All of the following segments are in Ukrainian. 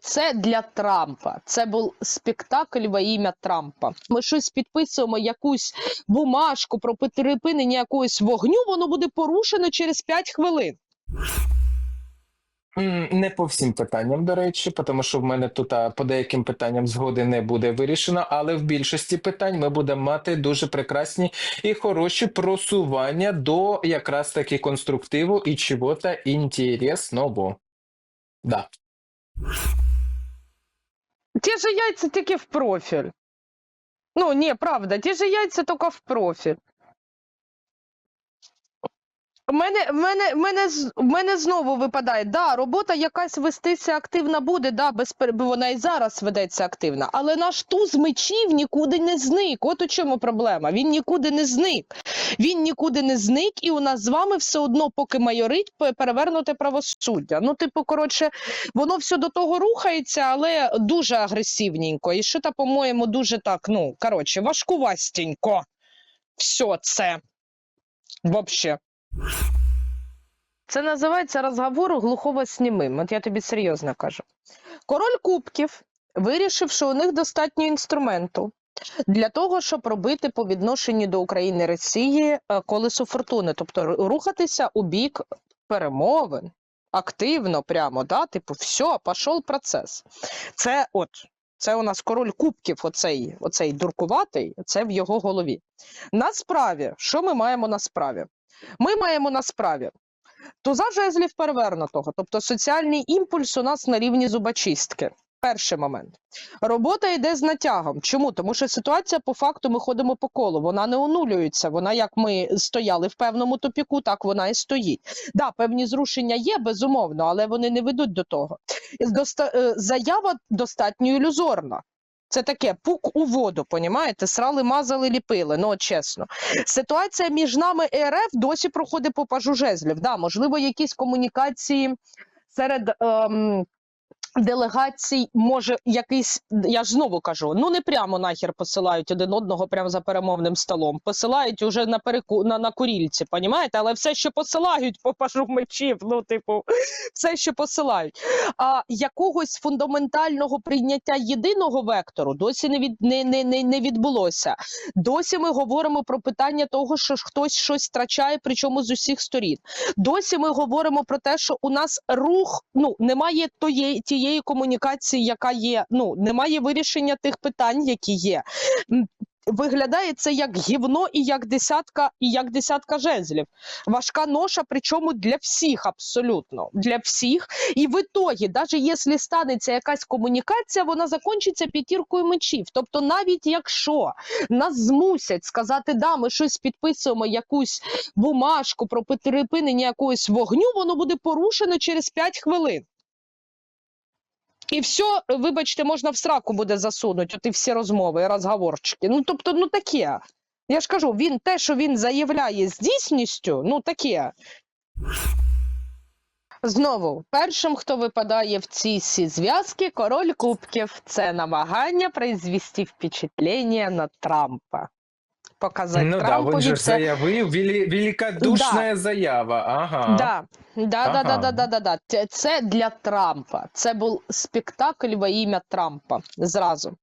Це для Трампа. Це був спектакль во ім'я Трампа. Ми щось підписуємо, якусь бумажку про припинення якогось вогню, воно буде порушено через 5 хвилин. Не по всім питанням, до речі, тому що в мене тут по деяким питанням згоди не буде вирішено, але в більшості питань ми будемо мати дуже прекрасні і хороші просування до якраз таки конструктиву і чого-то інтересного. Да. Ті ж яйця тільки в профіль. Ну, ні, правда, ті ж яйця тільки в профіль. Мене, в мене, мене, в мене знову випадає, да, робота якась вестися активна буде, да, без вона і зараз ведеться активна, але наш туз мечів нікуди не зник. От у чому проблема. Він нікуди не зник. Він нікуди не зник, і у нас з вами все одно, поки майорить, пе- перевернуте правосуддя. Ну, типу, коротше, воно все до того рухається, але дуже агресивненько. І що то, по-моєму, дуже так, ну, коротше, важкувастенько. Все це. Вообще. Це називається розговор глухого з німим. От я тобі серйозно кажу. Король Кубків вирішив, що у них достатньо інструменту для того, щоб робити по відношенню до України Росії е, колесо фортуни, тобто рухатися у бік перемовин. Активно, прямо, да? типу, все, пішов процес. Це от, це у нас король кубків, оцей, оцей дуркуватий, це в його голові. На справі, що ми маємо на справі? Ми маємо на справі туза жезлів перевернутого, тобто соціальний імпульс у нас на рівні зубочистки. Перший момент. Робота йде з натягом. Чому? Тому що ситуація по факту ми ходимо по колу, вона не онулюється. Вона, як ми стояли в певному тупіку, так вона і стоїть. Да, певні зрушення є, безумовно, але вони не ведуть до того. Доста... е, Заява достатньо ілюзорна. Це таке пук у воду, понімаєте? Срали, мазали, ліпили. Ну, от чесно. Ситуація між нами і РФ досі проходить по пажу жезлів. Да, можливо, якісь комунікації серед. Ем... Делегацій може якийсь, я ж знову кажу, ну не прямо нахер посилають один одного прямо за перемовним столом. Посилають уже на переку на, на курільці, понімаєте? Але все, що посилають по пажу мечів, ну, типу, все, що посилають. А якогось фундаментального прийняття єдиного вектору досі не від не, не, не, не відбулося. Досі ми говоримо про питання того, що хтось щось втрачає, причому з усіх сторін. Досі ми говоримо про те, що у нас рух ну немає тієї тієї комунікації, яка є. Ну немає вирішення тих питань, які є. Виглядає це як гівно і як десятка, і як десятка жезлів. Важка ноша, причому для всіх абсолютно для всіх. І в ітогі, навіть якщо станеться якась комунікація, вона закінчиться п'ятіркою мечів. Тобто, навіть якщо нас змусять сказати, да, ми щось підписуємо, якусь бумажку про припинення якогось вогню, воно буде порушено через 5 хвилин. І все, вибачте, можна в сраку буде засунути оті всі розмови і розговорчики. Ну, тобто, ну таке. Я ж кажу, він те, що він заявляє з дійсністю, ну таке. Знову, першим, хто випадає в ці всі зв'язки, король кубків. Це намагання произвести впечатлення на Трампа. Показати Ну да, Трампові він же заявив, велі, великодушна заява. Ага. Да, да, да, да, да, да, да, да. Це- Це для Трампа. Це був спектакль во ім'я Трампа. Зразу.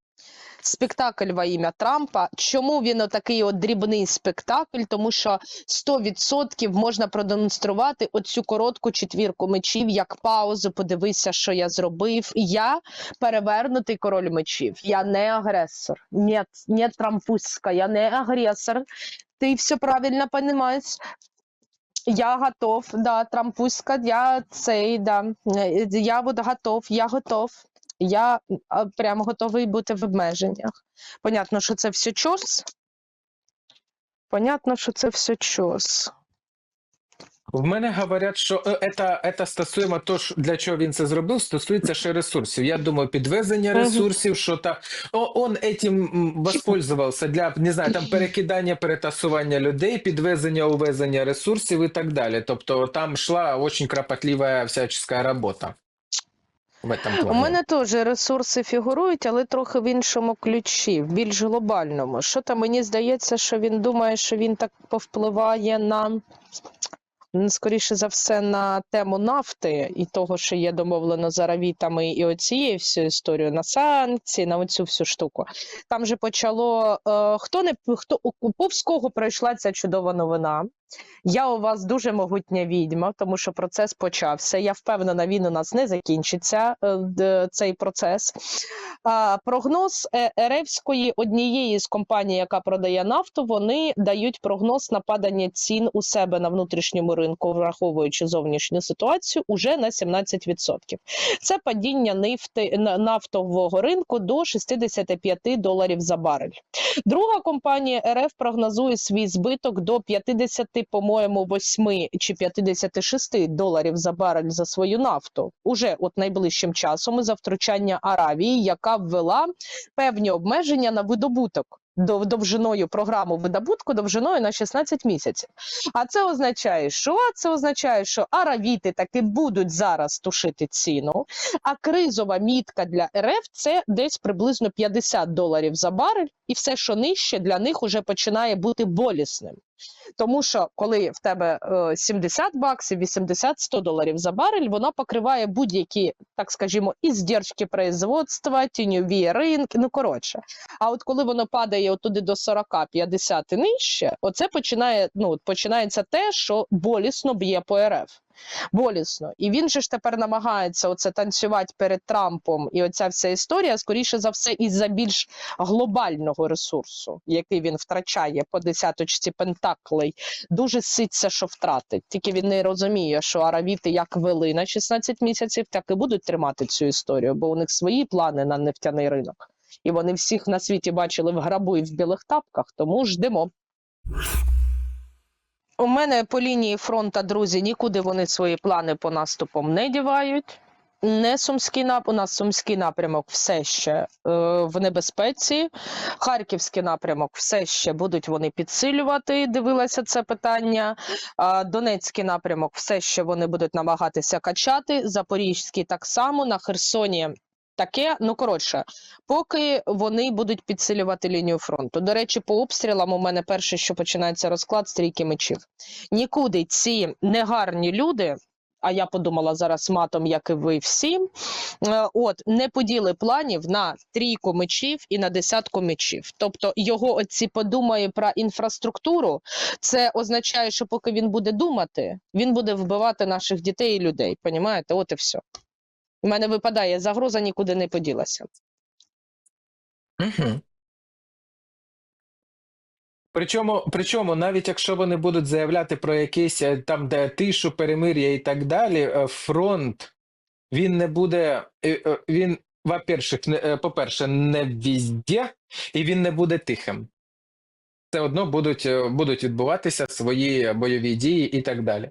Спектакль во ім'я Трампа. Чому він отакий от дрібний спектакль? Тому що 100% можна продемонструвати оцю коротку четвірку мечів як паузу. Подивися, що я зробив. Я перевернутий король мечів. Я не агресор. Ні, не трампуська, я не агресор. Ти все правильно розумієш. Я готов, да, трампуська, я цей, да, я буду готов, я готов. Я а, прям готовий бути в обмеженнях. Понятно, що це все чос. Понятно, що це все чос. В мене говорять, що це, це стосуємо що- для чого він це зробив, стосується ще ресурсів. Я думаю, підвезення ресурсів, що та о, он этим воспользувався для не знаю, там перекидання, перетасування людей, підвезення, увезення ресурсів і так далі. Тобто там йшла дуже кропотлива всяческа робота. В этом У мене теж ресурси фігурують, але трохи в іншому ключі, в більш глобальному. Що там мені здається, що він думає, що він так повпливає на Скоріше за все, на тему нафти і того, що є домовлено з аравітами, і оцією всю історію на санкції, на оцю всю штуку. Там же почало е, хто не хто у повз пройшла ця чудова новина. Я у вас дуже могутня відьма, тому що процес почався. Я впевнена, він у нас не закінчиться е, цей процес. Прогноз е, Еревської однієї з компаній, яка продає нафту, вони дають прогноз на падання цін у себе на внутрішньому ринку, враховуючи зовнішню ситуацію, уже на 17%. Це падіння нефти, нафтового ринку до 65 доларів за барель. Друга компанія РФ прогнозує свій збиток до 50, по-моєму, 8 чи 56 доларів за барель за свою нафту. Уже от найближчим часом за втручання Аравії, яка ввела певні обмеження на видобуток. дов- Довжиною програму видобутку довжиною на 16 місяців. А це означає, що це означає, що аравіти таки будуть зараз тушити ціну, а кризова мітка для РФ це десь приблизно 50 доларів за барель, і все, що нижче, для них уже починає бути болісним. Тому що коли в тебе е, 70 баксів, 80-100 доларів за барель, вона покриває будь-які, так скажімо, іздержки производства, тіньові ринки. Ну коротше. А от коли воно падає туди до 40-50 і нижче, оце починає, ну, починається те, що болісно б'є по РФ. Болісно. І він же ж тепер намагається оце танцювати перед Трампом, і оця вся історія, скоріше за все, із-за більш глобального ресурсу, який він втрачає по десяточці пентаклей, дуже ситься, що втратить. Тільки він не розуміє, що аравіти як вели на 16 місяців, так і будуть тримати цю історію, бо у них свої плани на нефтяний ринок. І вони всіх на світі бачили в грабу і в білих тапках, тому ждемо. У мене по лінії фронту, друзі, нікуди вони свої плани по наступам не дівають. Не сумський нап... у нас сумський напрямок все ще е, в небезпеці. Харківський напрямок все ще будуть вони підсилювати. Дивилася це питання. А, Донецький напрямок все ще вони будуть намагатися качати. Запорізький так само на Херсоні. Таке, ну коротше, поки вони будуть підсилювати лінію фронту. До речі, по обстрілам у мене перше, що починається розклад стрійки мечів. Нікуди ці негарні люди, а я подумала зараз матом, як і ви всі, е, от не поділи планів на трійку мечів і на десятку мечів. Тобто його оці подумає про інфраструктуру. Це означає, що поки він буде думати, він буде вбивати наших дітей і людей. Понімаєте? От і все. У мене випадає загроза, нікуди не поділася. Угу. Причому, причому, навіть якщо вони будуть заявляти про якийсь е, там де тишу, перемир'я і так далі, е, фронт він не буде. е, Він, по-перше, не візде, і він не буде тихим. Все одно будуть, е, будуть відбуватися свої бойові дії і так далі.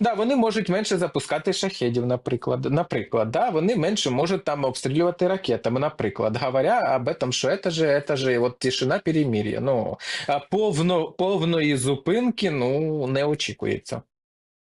Да, вони можуть менше запускати шахедів, наприклад. Наприклад, да, вони менше можуть там обстрілювати ракетами, наприклад, говоря об этом, що це же, це же, от тишина перемір'я. Ну, повно, повної зупинки, ну, не очікується.